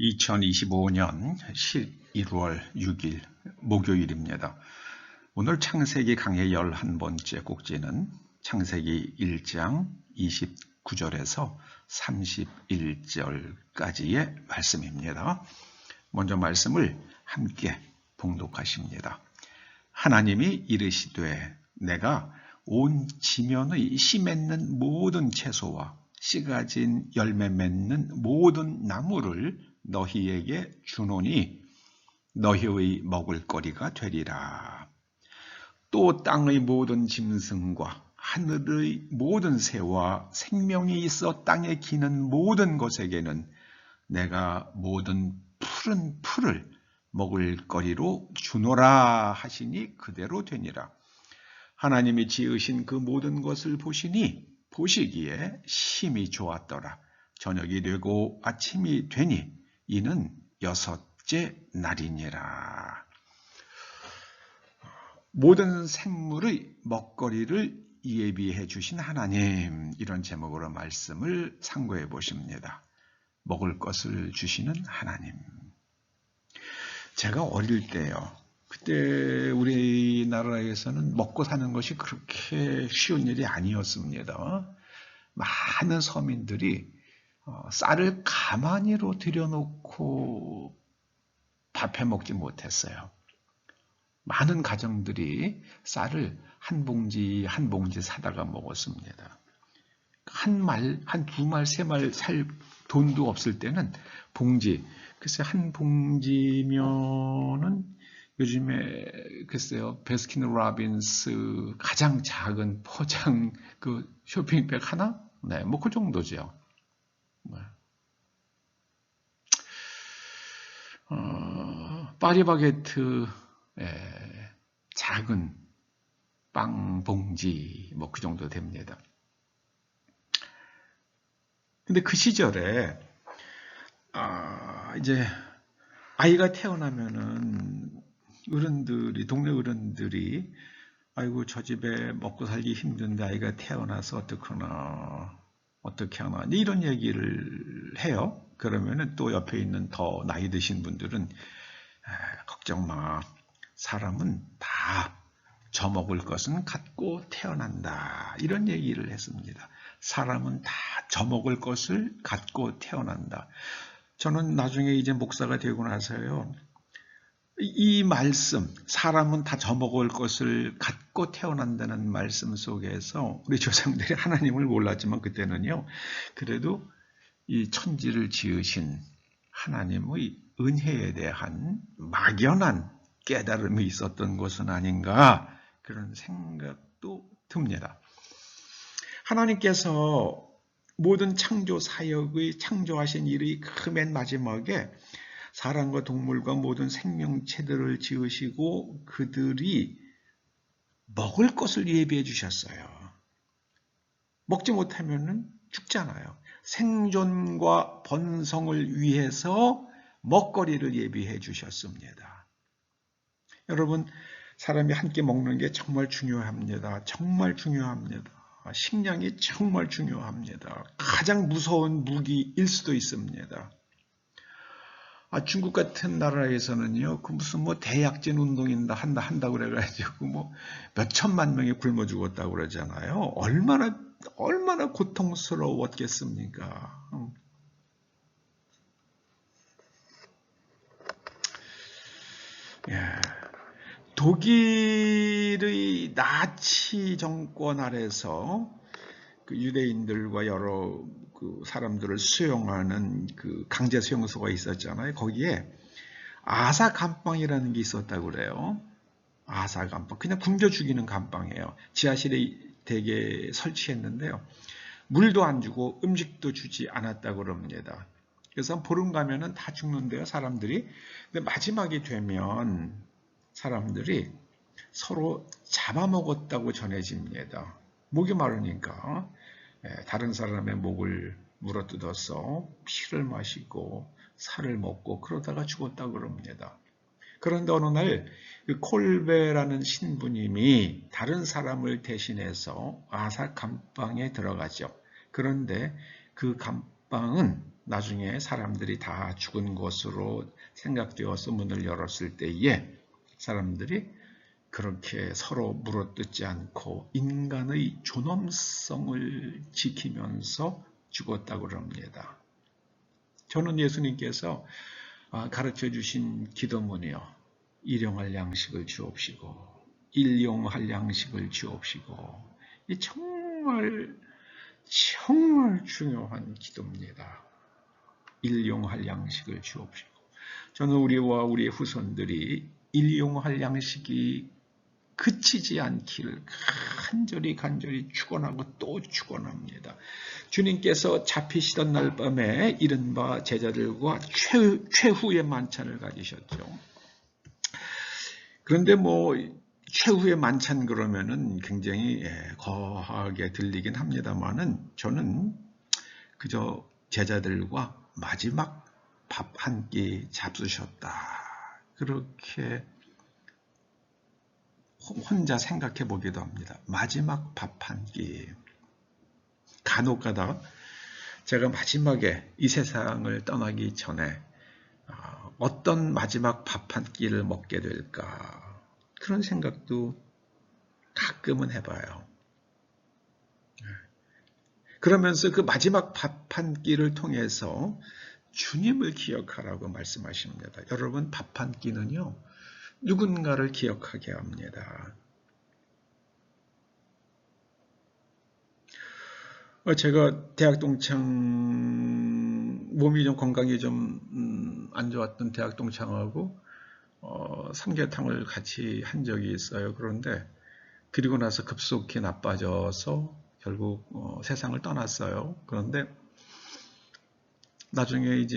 2025년 11월 6일 목요일입니다. 오늘 창세기 강의 11번째 꼭지는 창세기 1장 29절에서 31절까지의 말씀입니다. 먼저 말씀을 함께 봉독하십니다. 하나님이 이르시되 내가 온 지면의 씨 맺는 모든 채소와 씨 가 진 열매 맺는 모든 나무를 너희에게 주노니 너희의 먹을 거리가 되리라. 또 땅의 모든 짐승과 하늘의 모든 새와 생명이 있어 땅에 기는 모든 것에게는 내가 모든 푸른 풀을 먹을 거리로 주노라 하시니 그대로 되니라. 하나님이 지으신 그 모든 것을 보시니 보시기에 심히 좋았더라. 저녁이 되고 아침이 되니 이는 여섯째 날이니라. 모든 생물의 먹거리를 예비해 주신 하나님 이런 제목으로 말씀을 상고해 보십니다. 먹을 것을 주시는 하나님. 제가 어릴 때요. 그때 우리나라에서는 먹고 사는 것이 그렇게 쉬운 일이 아니었습니다. 많은 서민들이 어, 쌀을 가만히로 들여놓고 밥해 먹지 못했어요. 많은 가정들이 쌀을 한 봉지 한 봉지 사다가 먹었습니다. 한 말, 한 두 말, 세 말 살 돈도 없을 때는 봉지, 글쎄 한 봉지면은 요즘에 글쎄요 베스킨 라빈스 가장 작은 포장 그 쇼핑백 하나, 네, 뭐 그 정도죠. 네. 어, 파리바게트 에, 작은 빵 봉지 뭐 그 정도 됩니다. 근데 그 시절에 아, 이제 아이가 태어나면은 어른들이 동네 어른들이 아이고 저 집에 먹고 살기 힘든데 아이가 태어나서 어떡하나 어떻게 하나 이런 얘기를 해요. 그러면은 또 옆에 있는 더 나이 드신 분들은 아, 걱정 마. 사람은 다 저먹을 것은 갖고 태어난다. 이런 얘기를 했습니다. 사람은 다 저먹을 것을 갖고 태어난다. 저는 나중에 이제 목사가 되고 나서요. 이 말씀, 사람은 다 저먹을 것을 갖고 태어난다는 말씀 속에서 우리 조상들이 하나님을 몰랐지만 그때는요, 그래도 이 천지를 지으신 하나님의 은혜에 대한 막연한 깨달음이 있었던 것은 아닌가 그런 생각도 듭니다. 하나님께서 모든 창조 사역의 창조하신 일의 그 맨 마지막에 사람과 동물과 모든 생명체들을 지으시고 그들이 먹을 것을 예비해 주셨어요. 먹지 못하면 죽잖아요. 생존과 번성을 위해서 먹거리를 예비해 주셨습니다. 여러분, 사람이 함께 먹는 게 정말 중요합니다. 정말 중요합니다. 식량이 정말 중요합니다. 가장 무서운 무기일 수도 있습니다. 아, 중국 같은 나라에서는요, 그 무슨 뭐 대약진 운동인다 한다 한다 그래가지고 뭐 몇 천만 명이 굶어 죽었다고 그러잖아요. 얼마나 얼마나 고통스러웠겠습니까? 예. 독일의 나치 정권 아래서 그 유대인들과 여러 그 사람들을 수용하는 그 강제 수용소가 있었잖아요. 거기에 아사 감방이라는 게 있었다고 그래요. 아사 감방. 그냥 굶겨 죽이는 감방이에요. 지하실에 대게 설치했는데요. 물도 안 주고 음식도 주지 않았다고 그럽니다. 그래서 보름 가면은 다 죽는데요, 사람들이. 근데 마지막이 되면 사람들이 서로 잡아먹었다고 전해집니다. 목이 마르니까 예, 다른 사람의 목을 물어뜯어서 피를 마시고 살을 먹고 그러다가 죽었다고 그럽니다. 그런데 어느 날그 콜베라는 신부님이 다른 사람을 대신해서 아사 감방에 들어가죠. 그런데 그 감방은 나중에 사람들이 다 죽은 것으로 생각되어서 문을 열었을 때에 사람들이 그렇게 서로 물어뜯지 않고 인간의 존엄성을 지키면서 죽었다고 그럽니다. 저는 예수님께서 아, 가르쳐 주신 기도문이요. 일용할 양식을 주옵시고 일용할 양식을 주옵시고 이 정말 정말 중요한 기도입니다. 일용할 양식을 주옵시고 저는 우리와 우리의 후손들이 일용할 양식이 그치지 않기를 간절히 간절히 축원하고 또 축원합니다. 주님께서 잡히시던 날 밤에 이른바 제자들과 최, 최후의 만찬을 가지셨죠. 그런데 뭐 최후의 만찬 그러면은 굉장히 예, 거하게 들리긴 합니다만은 저는 그저 제자들과 마지막 밥 한 끼 잡수셨다. 그렇게 혼자 생각해 보기도 합니다. 마지막 밥 한 끼. 간혹 가다 제가 마지막에 이 세상을 떠나기 전에 아, 어떤 마지막 밥 한 끼를 먹게 될까 그런 생각도 가끔은 해봐요. 네. 그러면서 그 마지막 밥 한 끼를 통해서 주님을 기억하라고 말씀하십니다. 여러분 밥 한 끼는요. 누군가를 기억하게 합니다. 어, 제가 대학 동창 몸이 좀 건강이 좀안 음, 좋았던 대학 동창하고 어, 삼계탕을 같이 한 적이 있어요. 그런데 그리고 나서 급속히 나빠져서 결국 어, 세상을 떠났어요. 그런데 나중에 이제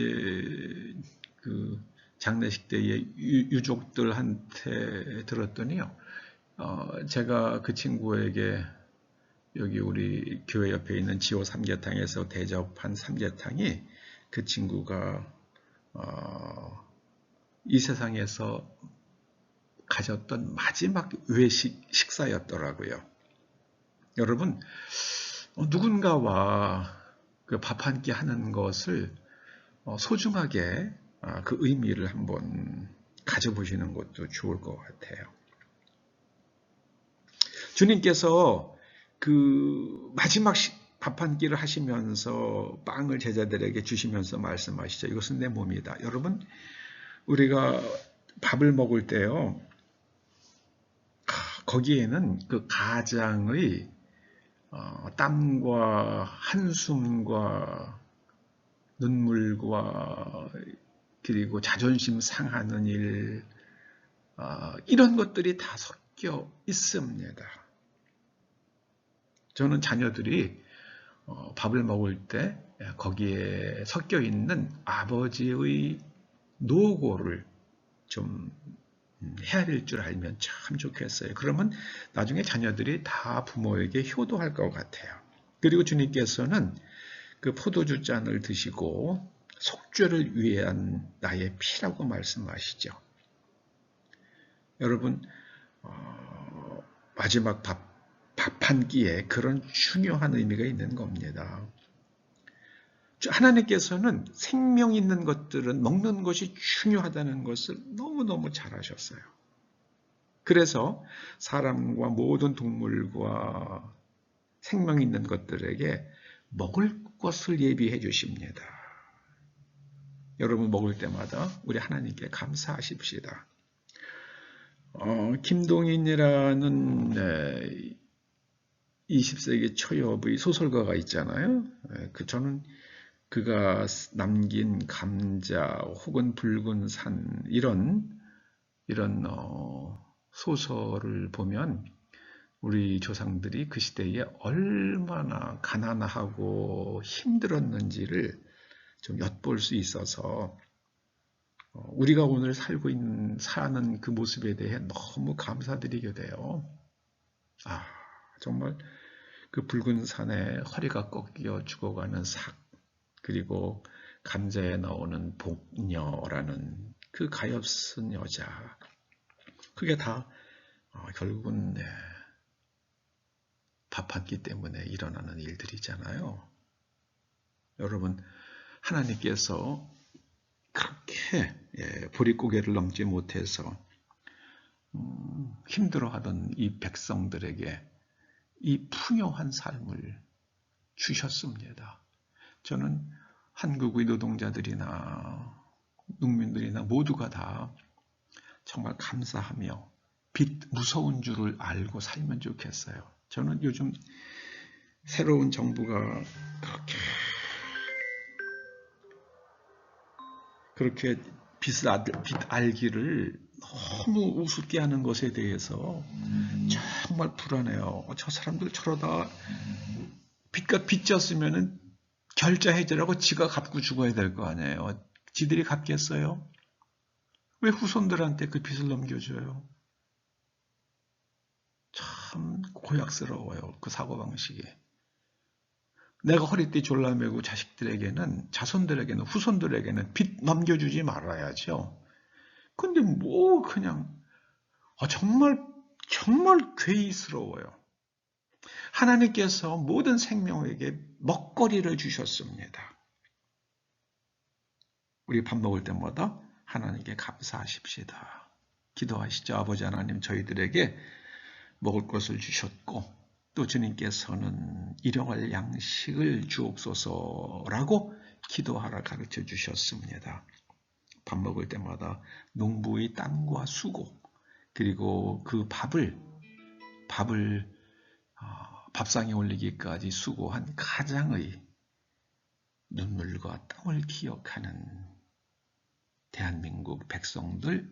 그 장례식 때에 유족들한테 들었더니요. 어, 제가 그 친구에게 여기 우리 교회 옆에 있는 지호 삼계탕에서 대접한 삼계탕이 그 친구가 어, 이 세상에서 가졌던 마지막 외식 식사였더라고요. 여러분 어, 누군가와 그 밥 한 끼 하는 것을 어, 소중하게 아, 그 의미를 한번 가져보시는 것도 좋을 것 같아요. 주님께서 그 마지막 밥 한 끼를 하시면서 빵을 제자들에게 주시면서 말씀하시죠. 이것은 내 몸이다. 여러분 우리가 밥을 먹을 때요. 거기에는 그 가장의 어, 땀과 한숨과 눈물과 그리고 자존심 상하는 일 어, 이런 것들이 다 섞여 있습니다. 저는 자녀들이 어, 밥을 먹을 때 거기에 섞여 있는 아버지의 노고를 좀 헤아릴 줄 알면 참 좋겠어요. 그러면 나중에 자녀들이 다 부모에게 효도할 것 같아요. 그리고 주님께서는 그 포도주 잔을 드시고 속죄를 위한 나의 피라고 말씀하시죠. 여러분 어, 마지막 밥한 끼에 그런 중요한 의미가 있는 겁니다. 하나님께서는 생명 있는 것들은 먹는 것이 중요하다는 것을 너무너무 잘 아셨어요. 그래서 사람과 모든 동물과 생명 있는 것들에게 먹을 것을 예비해 주십니다. 여러분 먹을 때마다 우리 하나님께 감사하십시다. 어, 김동인이라는 네, 20세기 초엽의 소설가가 있잖아요. 네, 그 저는 그가 남긴 감자 혹은 붉은 산 이런 이런 어, 소설을 보면 우리 조상들이 그 시대에 얼마나 가난하고 힘들었는지를 좀 엿볼 수 있어서 어, 우리가 오늘 살고 있는 사는 그 모습에 대해 너무 감사드리게 돼요. 아 정말 그 붉은 산에 허리가 꺾여 죽어가는 삭 그리고 감자에 나오는 복녀라는 그 가엾은 여자 그게 다 어, 결국은 네, 밥한 끼 때문에 일어나는 일들이잖아요. 여러분 하나님께서 그렇게 예, 보릿고개를 넘지 못해서 음, 힘들어하던 이 백성들에게 이 풍요한 삶을 주셨습니다. 저는 한국의 노동자들이나 농민들이나 모두가 다 정말 감사하며 빚 무서운 줄을 알고 살면 좋겠어요. 저는 요즘 새로운 정부가 그렇게 그렇게 빚을 알, 빚 알기를 너무 우습게 하는 것에 대해서 정말 불안해요. 저 사람들 저러다 빚과 빚졌으면은 결자 해제라고 지가 갚고 죽어야 될 거 아니에요. 지들이 갚겠어요? 왜 후손들한테 그 빚을 넘겨줘요? 참 고약스러워요. 그 사고방식이. 내가 허리띠 졸라매고 자식들에게는, 자손들에게는, 후손들에게는 빚 넘겨주지 말아야죠. 근데 뭐 그냥, 아, 정말, 정말 괴이스러워요. 하나님께서 모든 생명에게 먹거리를 주셨습니다. 우리 밥 먹을 때마다 하나님께 감사하십시다. 기도하시죠. 아버지 하나님 저희들에게 먹을 것을 주셨고 또 주님께서는 일용할 양식을 주옵소서라고 기도하라 가르쳐 주셨습니다. 밥 먹을 때마다 농부의 땀과 수고 그리고 그 밥을 밥을 어, 밥상에 올리기까지 수고한 가장의 눈물과 땀을 기억하는 대한민국 백성들